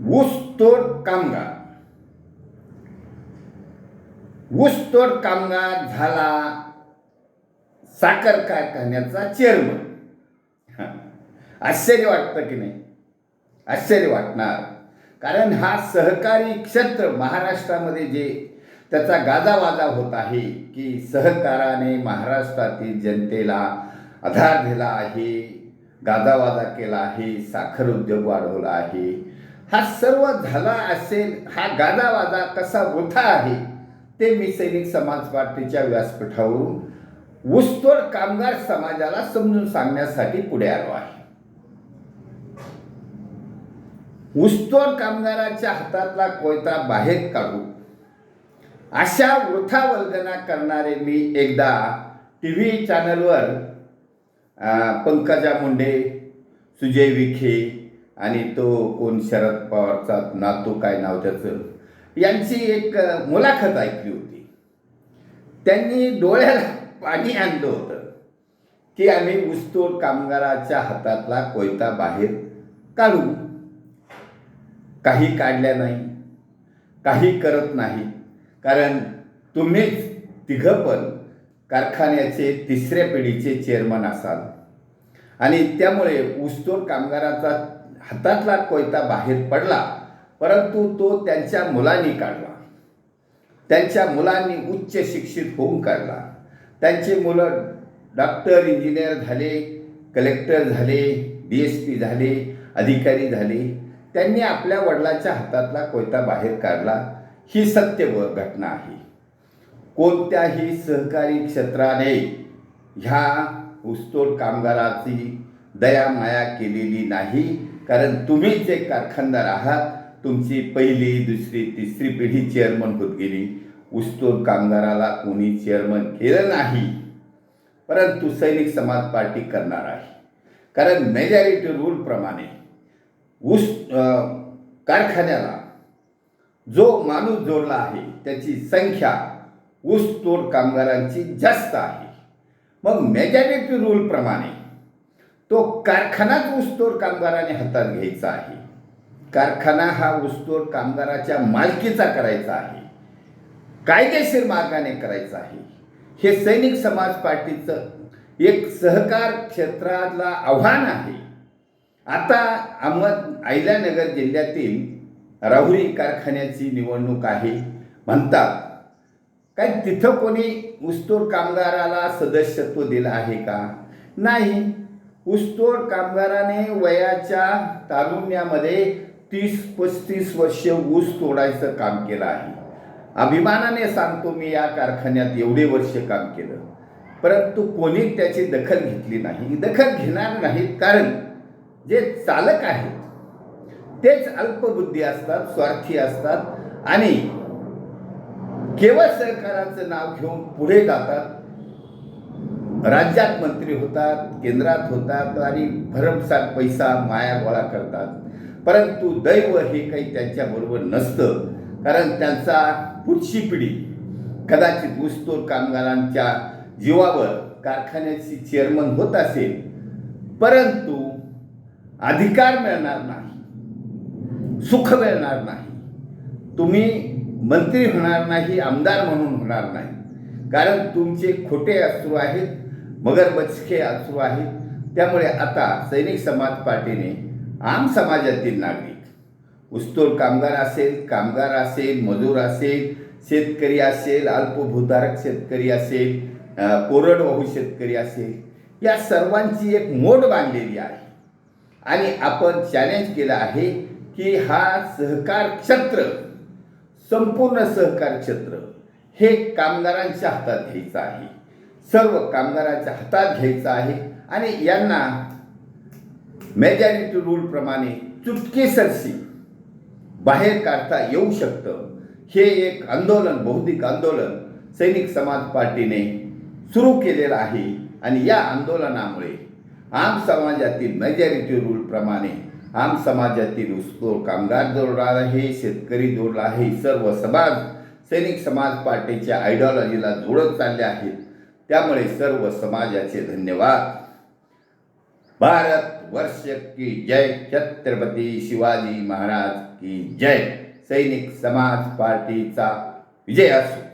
ऊसतोड कामगार. ऊसतोड कामगार झाला साखर कारखान्याचा चेअरमन आश्चर्य वाटतं की नाही? आश्चर्य वाटणार. कारण हा सहकारी क्षेत्र महाराष्ट्रामध्ये जे त्याचा गाजावाजा होत आहे की सहकाराने महाराष्ट्रातील जनतेला आधार दिला आहे गाजावाजा केला आहे साखर उद्योग वाढवला आहे हा सर्व झाला असेल हा गाजावाजा कसा मोठा आहे ते मी सैनिक समाज पार्टीच्या व्यासपीठावरून ऊसतोड कामगार समाजाला समजून सांगण्यासाठी पुढे आलो आहे. ऊसतोड कामगाराच्या हातातला कोयता बाहेर काढू अशा वृथा वल्गना करणारे मी एकदा टी व्ही चॅनलवर पंकजा मुंडे सुजय विखे आणि तो कोण शरद पवारचा नातू काय नाव त्याचं यांची एक मुलाखत ऐकली होती. त्यांनी डोळ्याला पाणी आणलं होतं की आम्ही ऊसतोड कामगाराच्या हातातला कोयता बाहेर काढू. काही काढल्या नाही काही करत नाही. कारण तुम्हीच तिघं पण कारखान्याचे तिसऱ्या पिढीचे चेअरमन असाल. आणि त्यामुळे ऊसतोड कामगाराचा हातातला कोयता बाहेर पडला परंतु तो त्यांच्या मुलांनी काढला. त्यांच्या मुलांनी उच्च शिक्षित होऊन काढला. त्यांची मुलं डॉक्टर इंजिनियर झाले कलेक्टर झाले डी एस पी झाले अधिकारी झाले. त्यांनी आपल्या वडिलाच्या हातातला कोयता बाहेर काढला. ही सत्य घटना आहे. कोणत्याही सहकारी क्षेत्राने ह्या ऊसतोड कामगाराची दया माया केलेली नाही. कारण तुम्ही जे कारखानदार आहात तुमची पहिली दुसरी तिसरी पिढी चेअरमन होत गेली. ऊसतोड कामगाराला कोणी चेअरमन केलं नाही. परंतु सैनिक समाज पार्टी करणार आहे. कारण मेजॉरिटी रूलप्रमाणे ऊस कारखान्याला जो माणूस जोडला आहे त्याची संख्या ऊसतोड कामगारांची जास्त आहे. मग मेजॉरिटी रूलप्रमाणे तो कारखानाच ऊसतोड कामगाराने हातात घ्यायचा आहे. कारखाना हा ऊसतोड कामगाराच्या मालकीचा करायचा आहे. कायदेशीर मार्गाने करायचा आहे. हे सैनिक समाज पार्टीचं एक सहकार क्षेत्रातला आव्हान आहे. आता अहमद अहिल्यानगर जिल्ह्यातील राहुरी कारखान्याची निवडणूक आहे म्हणतात. काय तिथं कोणी ऊसतोड कामगाराला सदस्यत्व दिलं आहे का? नाही. ऊसतोड कामगाराने वयाच्या तारुण्यामध्ये तीस पस्तीस वर्ष ऊस तोडायचं काम केलं आहे. अभिमानाने सांगतो मी या कारखान्यात एवढे वर्ष काम केलं. परंतु कोणी त्याची दखल घेतली नाही. दखल घेणार नाहीत कारण जे चालक आहेत तेच अल्पबुद्धी असतात स्वार्थी असतात आणि केवळ सरकाराचं नाव घेऊन पुढे जातात. राज्यात मंत्री होतात केंद्रात होतात आणि भरमसाठ पैसा माया गोळा करतात. परंतु दैव हे काही त्यांच्याबरोबर नसतं कारण त्यांचा पुढची पिढी कदाचित ऊसतोड कामगारांच्या जीवावर कारखान्याची चेअरमन होत असेल परंतु अधिकार मिळणार नाही सुख मिळणार नाही. तुम्ही मंत्री होणार नाही आमदार म्हणून होणार नाही कारण तुमचे खोटे अश्रू आहेत मगरमच्छे आसू आहेत. त्यामुळे आता सैनिक समाज पार्टीने आम समाजातील नागरिक ऊसतोड कामगार असेल कामगार असेल मजूर असेल शेतकरी असेल अल्पभूधारक शेतकरी असेल कोरडवाहू शेतकरी असेल या सर्वांची एक मोड बांधलेली आहे. आणि आपण चॅलेंज केलं आहे की हा सहकार क्षेत्र संपूर्ण सहकार क्षेत्र हे कामगारांच्या हातात घ्यायचं आहे. सर्व कामगारांच्या हातात घ्यायचं आहे. आणि यांना मेजॉरिटी रूलप्रमाणे चुटकेसरशी बाहेर काढता येऊ शकतं. हे एक आंदोलन बौद्धिक आंदोलन सैनिक समाज पार्टीने सुरू केलेलं आहे. आणि या आंदोलनामुळे आम समाजातील मेजॉरिटी रूलप्रमाणे आम समाजातील उसतोड कामगार जोडला आहे शेतकरी जोडला आहे सर्व समाज सैनिक समाज पार्टीच्या आयडिओलॉजीला जोडत चालले आहेत. त्यामुळे सर्व समाजाचे धन्यवाद. भारत वर्ष की जय. छत्रपती शिवाजी महाराज की जय. सैनिक समाज पार्टीचा विजय असो.